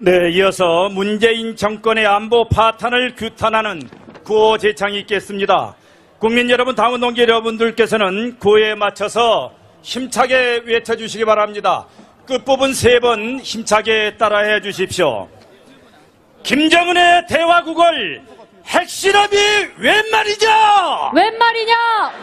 네, 이어서 문재인 정권의 안보 파탄을 규탄하는 구호 제창이 있겠습니다. 국민 여러분, 당원 동지 여러분들께서는 구호에 맞춰서 힘차게 외쳐주시기 바랍니다. 끝부분 세 번 힘차게 따라해 주십시오. 김정은의 대화국을 핵실험이 웬 말이죠? 웬 말이냐?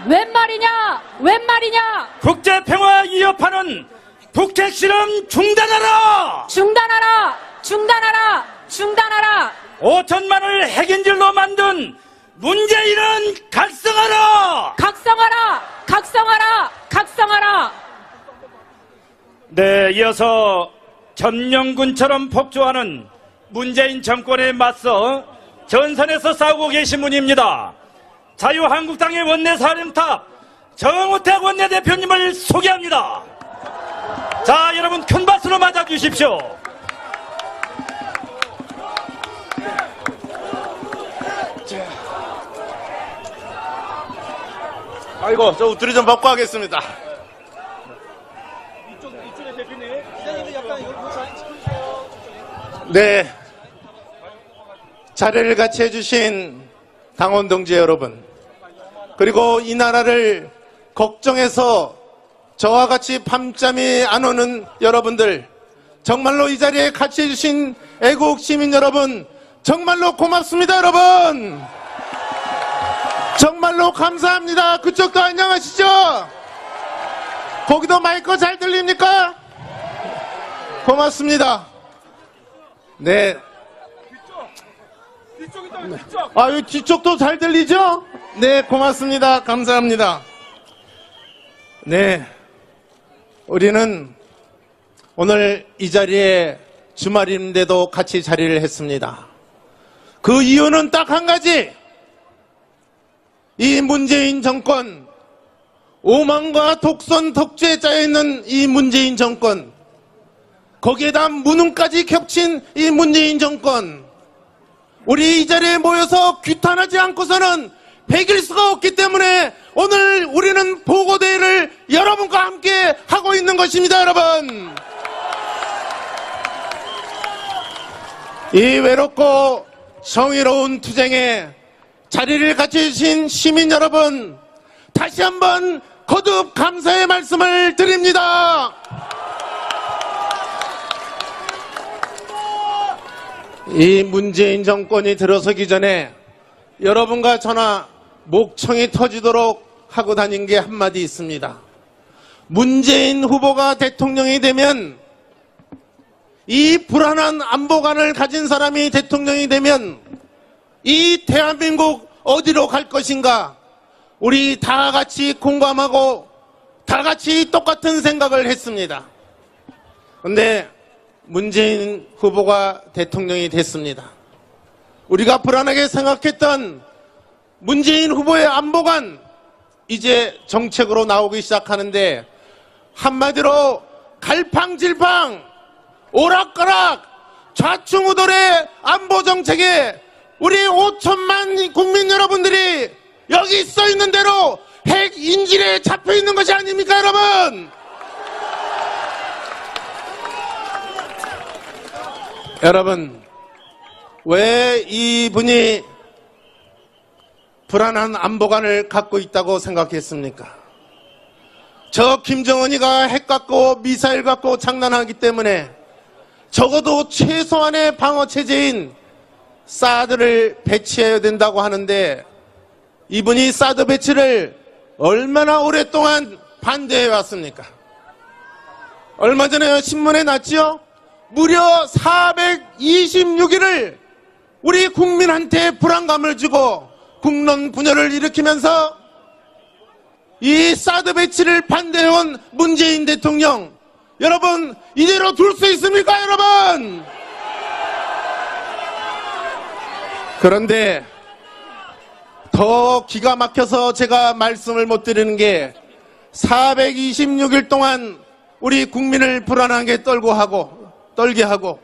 웬 말이냐? 웬 말이냐? 국제평화 위협하는 북핵실험 중단하라! 중단하라! 중단하라! 중단하라! 5천만을 핵인질로 만든 문재인은 각성하라! 각성하라! 각성하라! 각성하라! 네, 이어서 점령군처럼 폭주하는 문재인 정권에 맞서 전선에서 싸우고 계신 분입니다. 자유한국당의 원내 사령탑 정우택 원내대표님을 소개합니다. 자, 여러분 큰 박수로 맞아주십시오. 아이고, 저 우투리 좀 받고 하겠습니다. 네. 자리를 같이 해주신 당원 동지 여러분, 그리고 이 나라를 걱정해서 저와 같이 밤잠이 안 오는 여러분들, 정말로 이 자리에 같이 해주신 애국 시민 여러분, 정말로 고맙습니다, 여러분! 정말로 감사합니다. 그쪽도 안녕하시죠? 거기도 마이크 잘 들립니까? 고맙습니다. 네. 아, 이 뒤쪽도 잘 들리죠? 네, 고맙습니다. 감사합니다. 네. 우리는 오늘 이 자리에 주말인데도 같이 자리를 했습니다. 그 이유는 딱 한 가지. 이 문재인 정권, 오만과 독선 독재에 짜여있는 이 문재인 정권, 거기에다 무능까지 겹친 이 문재인 정권, 우리 이 자리에 모여서 규탄하지 않고서는 배길 수가 없기 때문에 오늘 우리는 보고대회를 여러분과 함께 하고 있는 것입니다, 여러분. 이 외롭고 성의로운 투쟁에 자리를 갖춰주신 시민 여러분, 다시 한번 거듭 감사의 말씀을 드립니다. 이 문재인 정권이 들어서기 전에 여러분과 전화 목청이 터지도록 하고 다닌 게 한마디 있습니다. 문재인 후보가 대통령이 되면 이 불안한 안보관을 가진 사람이 대통령이 되면 이 대한민국 어디로 갈 것인가? 우리 다 같이 공감하고 다 같이 똑같은 생각을 했습니다. 근데 문재인 후보가 대통령이 됐습니다. 우리가 불안하게 생각했던 문재인 후보의 안보관 이제 정책으로 나오기 시작하는데 한마디로 갈팡질팡 오락가락 좌충우돌의 안보 정책에 우리 5천만 국민 여러분들이 여기 써 있는 대로 핵 인질에 잡혀 있는 것이 아닙니까, 여러분? 여러분, 왜 이분이 불안한 안보관을 갖고 있다고 생각했습니까? 저 김정은이가 핵 갖고 미사일 갖고 장난하기 때문에 적어도 최소한의 방어 체제인 사드를 배치해야 된다고 하는데 이분이 사드 배치를 얼마나 오랫동안 반대해 왔습니까? 얼마 전에 신문에 났지요? 무려 426일을 우리 국민한테 불안감을 주고 국론 분열을 일으키면서 이 사드 배치를 반대해온 문재인 대통령 여러분 이대로 둘 수 있습니까 여러분 그런데 더 기가 막혀서 제가 말씀을 못 드리는 게 426일 동안 우리 국민을 불안하게 떨고 하고 떨게 하고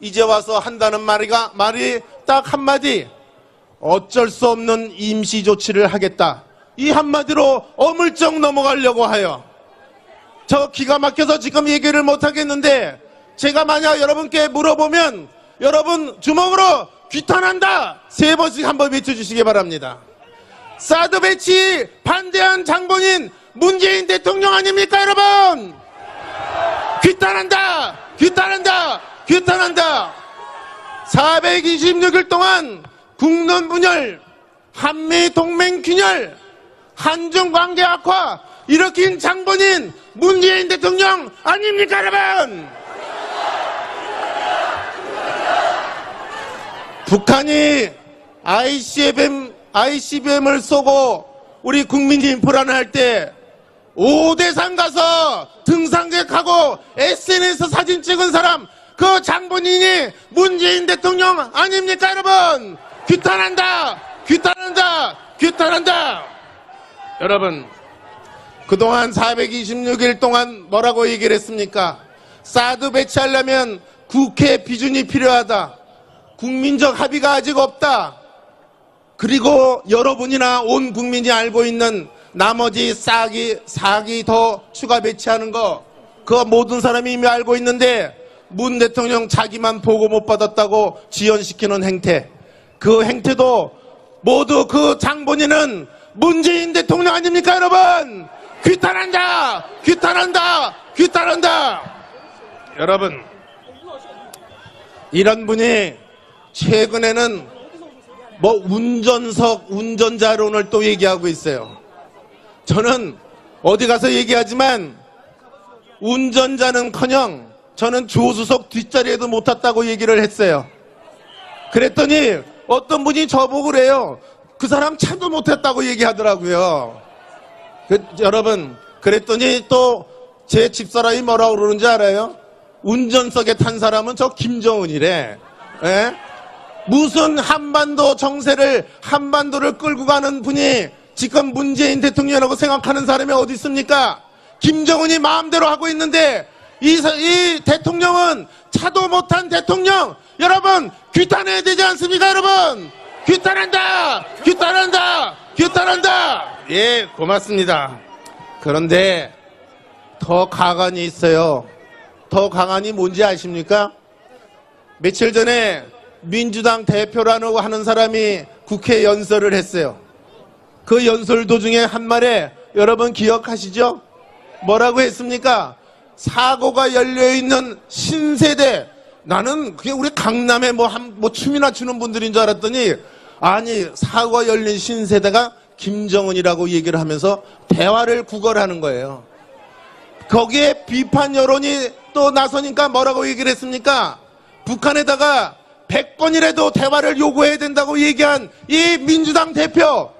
이제 와서 한다는 말이가 말이 딱 한마디 어쩔 수 없는 임시 조치를 하겠다. 이 한마디로 어물쩍 넘어가려고 하여 저 기가 막혀서 지금 얘기를 못 하겠는데 제가 만약 여러분께 물어보면 여러분 주먹으로 귀탄한다 세 번씩 한번 외쳐주시기 바랍니다. 사드 배치 반대한 장본인 문재인 대통령 아닙니까 여러분? 귀탄한다! 귀탄한다! 귀탄한다! 426일 동안 국론 분열, 한미 동맹 균열, 한중 관계 악화 일으킨 장본인 문재인 대통령 아닙니까 여러분? 북한이 ICBM, ICBM을 쏘고 우리 국민이 불안할 때 오대산 가서 등산객하고 SNS 사진 찍은 사람 그 장본인이 문재인 대통령 아닙니까 여러분? 규탄한다 규탄한다 규탄한다. 여러분 그동안 426일 동안 뭐라고 얘기를 했습니까? 사드 배치하려면 국회 비준이 필요하다 국민적 합의가 아직 없다 그리고 여러분이나 온 국민이 알고 있는 나머지 싹이, 싹이 더 추가 배치하는 거, 그거 모든 사람이 이미 알고 있는데, 문 대통령 자기만 보고 못 받았다고 지연시키는 행태. 그 행태도 모두 그 장본인은 문재인 대통령 아닙니까, 여러분? 규탄한다! 규탄한다! 규탄한다! 여러분, 이런 분이 최근에는 뭐 운전석 운전자론을 또 얘기하고 있어요. 저는 어디 가서 얘기하지만 운전자는 커녕 저는 조수석 뒷자리에도 못 탔다고 얘기를 했어요. 그랬더니 어떤 분이 저보고 그래요. 그 사람 차도 못 탔다고 얘기하더라고요. 그, 여러분 그랬더니 또 제 집사람이 뭐라고 그러는지 알아요? 운전석에 탄 사람은 저 김정은이래. 예? 무슨 한반도 정세를 한반도를 끌고 가는 분이 지금 문재인 대통령이라고 생각하는 사람이 어디 있습니까? 김정은이 마음대로 하고 있는데 이, 사- 이 대통령은 차도 못한 대통령! 여러분 규탄해야 되지 않습니까 여러분? 규탄한다! 규탄한다! 규탄한다! 예 고맙습니다. 그런데 더 가관이 있어요. 더 강한이 뭔지 아십니까? 며칠 전에 민주당 대표라고 하는 사람이 국회 연설을 했어요. 그 연설 도중에 한 말에 여러분 기억하시죠? 뭐라고 했습니까? 사고가 열려있는 신세대. 나는 그게 우리 강남에 뭐, 한, 뭐 춤이나 추는 분들인 줄 알았더니 아니, 사고가 열린 신세대가 김정은이라고 얘기를 하면서 대화를 구걸하는 거예요. 거기에 비판 여론이 또 나서니까 뭐라고 얘기를 했습니까? 북한에다가 100번이라도 대화를 요구해야 된다고 얘기한 이 민주당 대표,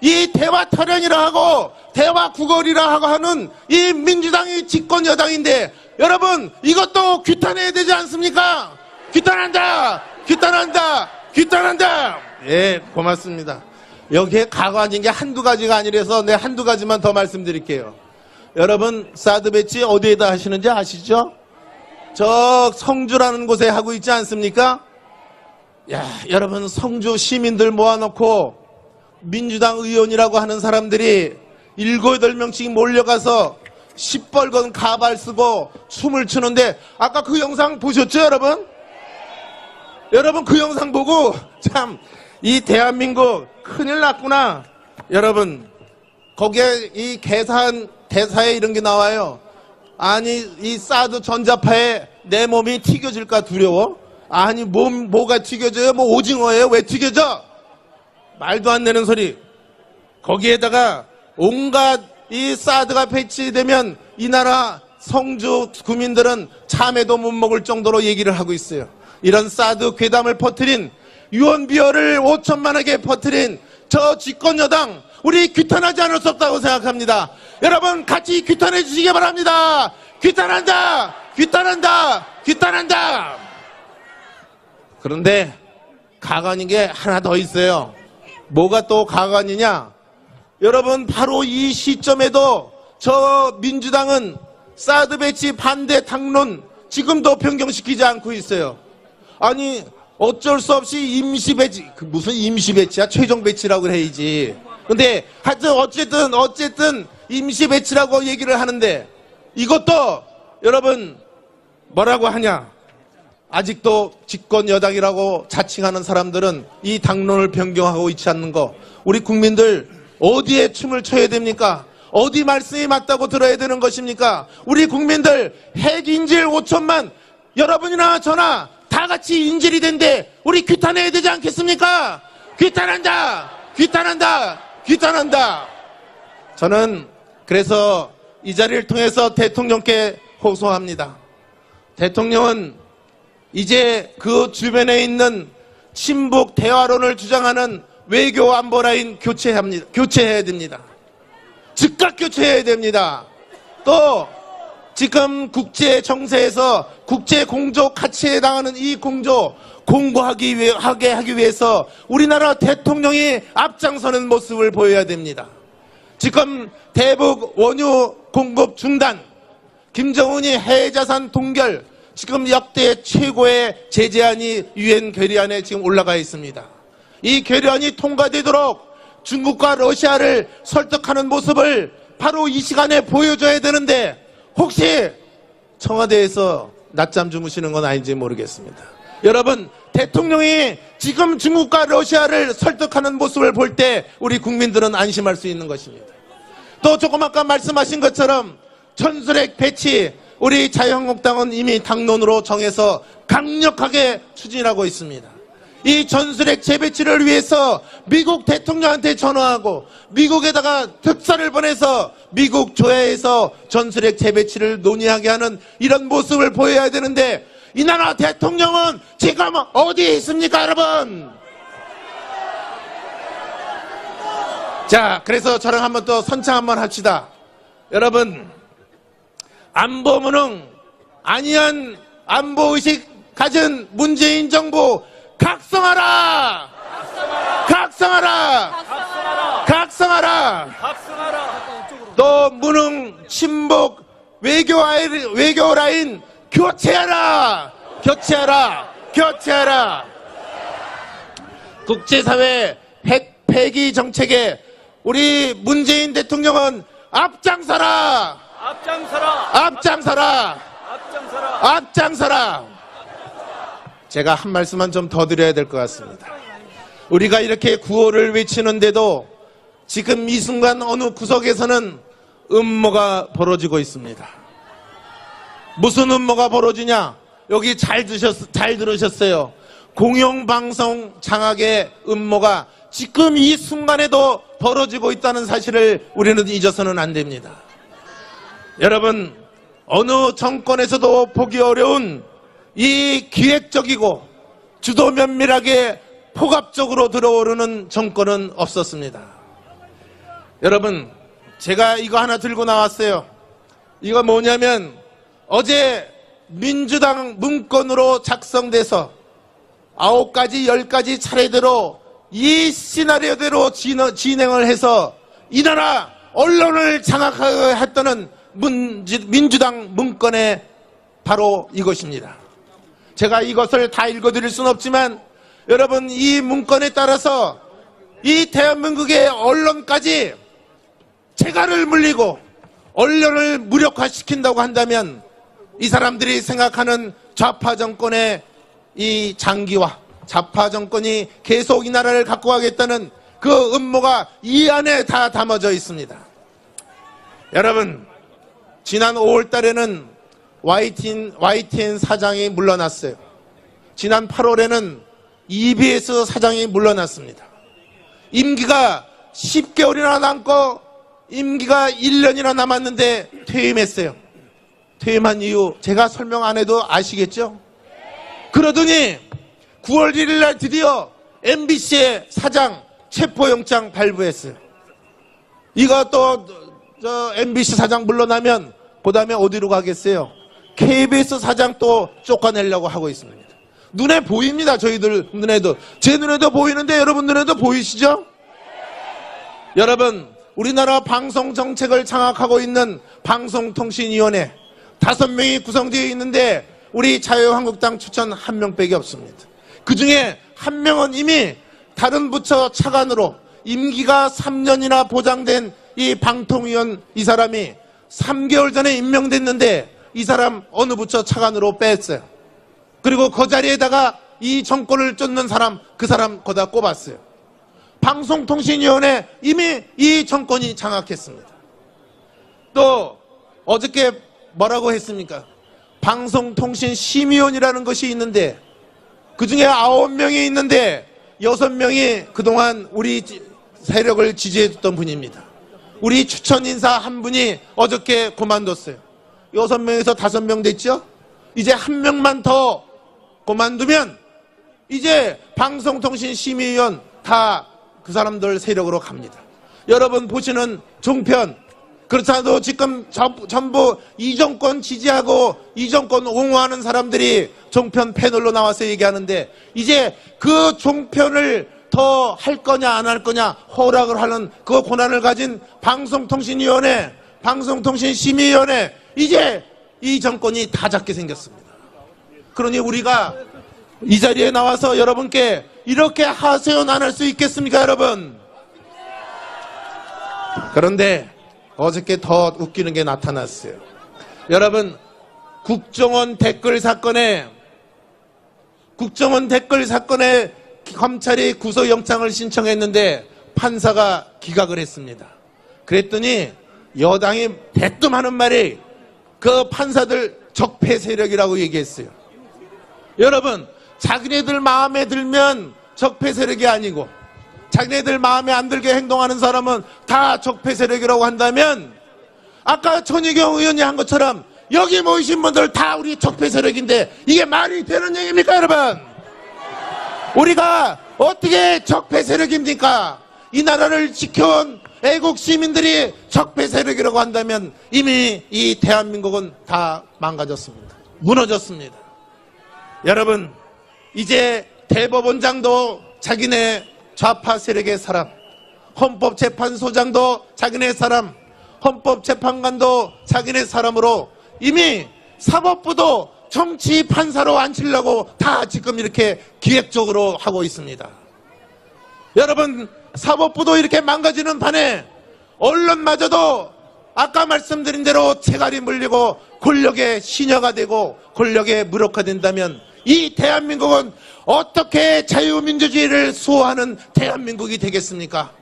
이 대화 타령이라 하고 대화 구걸이라 하고 하는 이 민주당이 집권 여당인데 여러분 이것도 규탄해야 되지 않습니까? 규탄한다! 규탄한다! 규탄한다! 예, 고맙습니다. 여기에 가관인 게 한두 가지가 아니라서 내 한두 가지만 더 말씀드릴게요. 여러분 사드 배치 어디에다 하시는지 아시죠? 저 성주라는 곳에 하고 있지 않습니까? 야, 여러분 성주 시민들 모아놓고 민주당 의원이라고 하는 사람들이 일곱 여덟 명씩 몰려가서 시뻘건 가발 쓰고 춤을 추는데 아까 그 영상 보셨죠, 여러분? 여러분 그 영상 보고 참 이 대한민국 큰일 났구나. 여러분 거기에 이 계산 대사에 이런 게 나와요. 아니 이 사드 전자파에 내 몸이 튀겨질까 두려워? 아니 몸 뭐가 튀겨져요? 뭐 오징어예요? 왜 튀겨져? 말도 안 되는 소리. 거기에다가 온갖 이 사드가 배치되면 이 나라 성주 구민들은 참외도 못 먹을 정도로 얘기를 하고 있어요. 이런 사드 괴담을 퍼뜨린 유언비어를 5천만에게 퍼뜨린 저 집권 여당 우리 규탄하지 않을 수 없다고 생각합니다. 여러분 같이 규탄해 주시기 바랍니다. 규탄한다. 규탄한다. 규탄한다. 그런데 가관인 게 하나 더 있어요. 뭐가 또 가관이냐? 여러분 바로 이 시점에도 저 민주당은 사드 배치 반대 당론 지금도 변경시키지 않고 있어요. 아니 어쩔 수 없이 임시 배치 그 무슨 임시 배치야 최종 배치라고 해야지. 근데 하여튼 어쨌든 어쨌든 임시 배치라고 얘기를 하는데 이것도 여러분 뭐라고 하냐? 아직도 집권 여당이라고 자칭하는 사람들은 이 당론을 변경하고 있지 않는 거. 우리 국민들 어디에 춤을 춰야 됩니까? 어디 말씀이 맞다고 들어야 되는 것입니까? 우리 국민들 핵 인질 5천만 여러분이나 저나 다 같이 인질이 된데 우리 규탄해야 되지 않겠습니까? 규탄한다! 규탄한다! 규탄한다! 저는 그래서 이 자리를 통해서 대통령께 호소합니다. 대통령은 이제 그 주변에 있는 친북 대화론을 주장하는 외교 안보 라인 교체합니다. 교체해야 됩니다. 즉각 교체해야 됩니다. 또 지금 국제 정세에서 국제 공조 가치에 당하는 이 공조 공고하기 위해 하게 하기 위해서 우리나라 대통령이 앞장서는 모습을 보여야 됩니다. 지금 대북 원유 공급 중단, 김정은이 해외자산 동결, 지금 역대 최고의 제재안이 유엔 결의안에 지금 올라가 있습니다. 이 결의안이 통과되도록 중국과 러시아를 설득하는 모습을 바로 이 시간에 보여줘야 되는데 혹시 청와대에서 낮잠 주무시는 건 아닌지 모르겠습니다. 여러분, 대통령이 지금 중국과 러시아를 설득하는 모습을 볼 때 우리 국민들은 안심할 수 있는 것입니다. 또 조금 아까 말씀하신 것처럼 전술핵 배치 우리 자유한국당은 이미 당론으로 정해서 강력하게 추진하고 있습니다. 이 전술핵 재배치를 위해서 미국 대통령한테 전화하고 미국에다가 특사를 보내서 미국 조야에서 전술핵 재배치를 논의하게 하는 이런 모습을 보여야 되는데 이 나라 대통령은 지금 어디에 있습니까 여러분? 자, 그래서 저랑 한번 또 선창 한번 합시다. 여러분, 안보 무능, 아니한 안보의식 가진 문재인 정부 각성하라! 각성하라! 각성하라! 또 무능, 친복, 외교, 외교 라인 교체하라! 교체하라! 교체하라! 국제사회 핵 폐기 정책에 우리 문재인 대통령은 앞장서라! 앞장서라! 앞장서라! 앞장서라! 앞장서라! 제가 한 말씀만 좀 더 드려야 될 것 같습니다. 우리가 이렇게 구호를 외치는데도 지금 이 순간 어느 구석에서는 음모가 벌어지고 있습니다. 무슨 음모가 벌어지냐? 여기 잘 드셨, 잘 들으셨어요. 공영방송 장악의 음모가 지금 이 순간에도 벌어지고 있다는 사실을 우리는 잊어서는 안 됩니다. 여러분, 어느 정권에서도 보기 어려운 이 기획적이고 주도 면밀하게 포갑적으로 들어오르는 정권은 없었습니다. 여러분, 제가 이거 하나 들고 나왔어요. 이거 뭐냐면 어제 민주당 문건으로 작성돼서 아홉 가지, 열 가지 차례대로 이 시나리오대로 진행을 해서 이 나라 언론을 장악했다는 문지- 민주 당 문건의 바로 이것입니다. 제가 이것을 다 읽어드릴 수는 없지만 여러분 이 문건에 따라서 이 대한민국의 언론까지 재갈을 물리고 언론을 무력화시킨다고 한다면 이 사람들이 생각하는 좌파 정권의 이 장기화, 좌파 정권이 계속 이 나라를 갖고 가겠다는 그 음모가 이 안에 다 담아져 있습니다. 여러분, 지난 5월 달에는 YTN, YTN 사장이 물러났어요. 지난 8월에는 EBS 사장이 물러났습니다. 임기가 10개월이나 남고 임기가 1년이나 남았는데 퇴임했어요. 퇴임한 이유 제가 설명 안 해도 아시겠죠? 그러더니 9월 1일 날 드디어 MBC의 사장 체포영장 발부했어요. 이거 또, 저, MBC 사장 물러나면, 그 다음에 어디로 가겠어요? KBS 사장 또 쫓아내려고 하고 있습니다. 눈에 보입니다, 저희들 눈에도. 제 눈에도 보이는데 여러분 눈에도 보이시죠? 여러분, 우리나라 방송 정책을 장악하고 있는 방송통신위원회 다섯 명이 구성되어 있는데 우리 자유한국당 추천 한 명밖에 없습니다. 그 중에 한 명은 이미 다른 부처 차관으로 임기가 3년이나 보장된 이 방통위원 이 사람이 3개월 전에 임명됐는데 이 사람 어느 부처 차관으로 뺐어요. 그리고 그 자리에다가 이 정권을 쫓는 사람, 그 사람 거다 꼽았어요. 방송통신위원회 이미 이 정권이 장악했습니다. 또 어저께 뭐라고 했습니까? 방송통신심의원이라는 것이 있는데 그 중에 아홉 명이 있는데 여섯 명이 그동안 우리 지- 세력을 지지해줬던 분입니다. 우리 추천 인사 한 분이 어저께 그만뒀어요. 여섯 명에서 다섯 명 됐죠? 이제 한 명만 더 그만두면 이제 방송통신심의위원 다 그 사람들 세력으로 갑니다. 여러분 보시는 종편 그렇지 않아도 지금 저- 전부 이 정권 지지하고 이 정권 옹호하는 사람들이 종편 패널로 나와서 얘기하는데 이제 그 종편을 더 할 거냐 안 할 거냐 허락을 하는 그 권한을 가진 방송통신위원회 방송통신심의위원회 이제 이 정권이 다 잡게 생겼습니다. 그러니 우리가 이 자리에 나와서 여러분께 이렇게 안할수 있겠습니까, 여러분? 그런데 어저께 더 웃기는 게 나타났어요. 여러분, 국정원 댓글 사건에 국정원 댓글 사건에 검찰이 구속영장을 신청했는데 판사가 기각을 했습니다. 그랬더니 여당이 대뜸 하는 말이 그 판사들 적폐 세력이라고 얘기했어요. 여러분, 자기네들 마음에 들면 적폐 세력이 아니고 자기네들 마음에 안 들게 행동하는 사람은 다 적폐 세력이라고 한다면 아까 천희경 의원이 한 것처럼 여기 모이신 분들 다 우리 적폐 세력인데 이게 말이 되는 얘기입니까, 여러분? 우리가 어떻게 적폐 세력입니까? 이 나라를 지켜온 애국 시민들이 적폐 세력이라고 한다면 이미 이 대한민국은 다 망가졌습니다. 무너졌습니다. 여러분, 이제 대법원장도 자기네 좌파 세력의 사람, 헌법재판소장도 자기네 사람, 헌법재판관도 자기네 사람으로 이미 사법부도 정치 판사로 앉히려고 다 지금 이렇게 기획적으로 하고 있습니다. 여러분, 사법부도 이렇게 망가지는 판에 언론마저도 아까 말씀드린 대로 체갈이 물리고 권력의 시녀가 되고 권력의 무력화된다면 이 대한민국은 어떻게 자유민주주의를 수호하는 대한민국이 되겠습니까?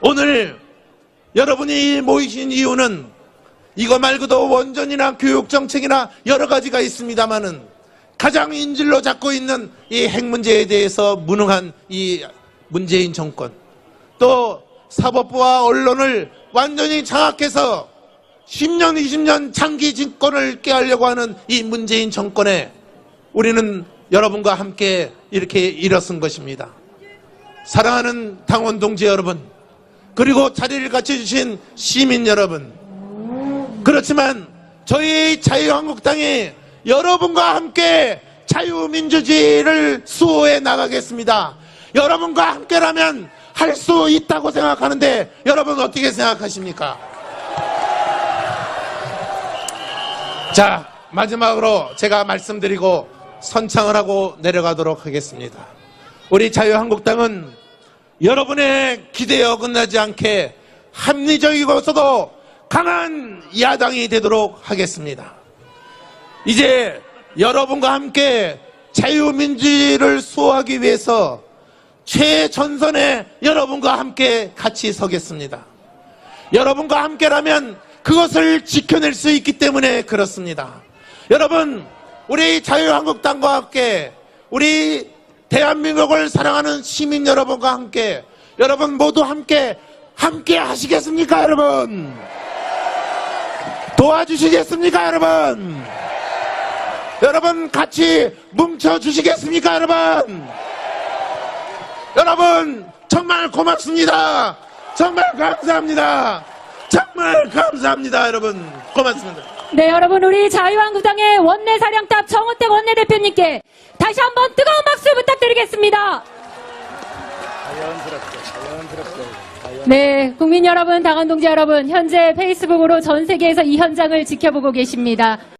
오늘 여러분이 모이신 이유는 이거 말고도 원전이나 교육 정책이나 여러 가지가 있습니다만은 가장 인질로 잡고 있는 이 핵 문제에 대해서 무능한 이 문재인 정권 또 사법부와 언론을 완전히 장악해서 10년, 20년 장기 집권을 깨하려고 하는 이 문재인 정권에 우리는 여러분과 함께 이렇게 일어선 것입니다. 사랑하는 당원 동지 여러분, 그리고 자리를 갖춰주신 시민 여러분, 그렇지만 저희 자유한국당이 여러분과 함께 자유민주주의를 수호해 나가겠습니다. 여러분과 함께라면 할 수 있다고 생각하는데 여러분 어떻게 생각하십니까? 자, 마지막으로 제가 말씀드리고 선창을 하고 내려가도록 하겠습니다. 우리 자유한국당은 여러분의 기대에 어긋나지 않게 합리적이고서도 강한 야당이 되도록 하겠습니다. 이제 여러분과 함께 자유민주주의를 수호하기 위해서 최전선에 여러분과 함께 같이 서겠습니다. 여러분과 함께라면 그것을 지켜낼 수 있기 때문에 그렇습니다. 여러분, 우리 자유한국당과 함께 우리 대한민국을 사랑하는 시민 여러분과 함께 여러분 모두 함께 함께 하시겠습니까, 여러분? 도와주시겠습니까, 여러분? 여러분 같이 뭉쳐 주시겠습니까, 여러분? 여러분 정말 고맙습니다. 정말 감사합니다. 정말 감사합니다, 여러분. 고맙습니다. 네, 여러분, 우리 자유한국당의 원내 사령탑 정우택 원내대표님께 다시 한번 뜨거운 박수 부탁드리겠습니다. 네, 국민 여러분, 당원 동지 여러분, 현재 페이스북으로 전 세계에서 이 현장을 지켜보고 계십니다.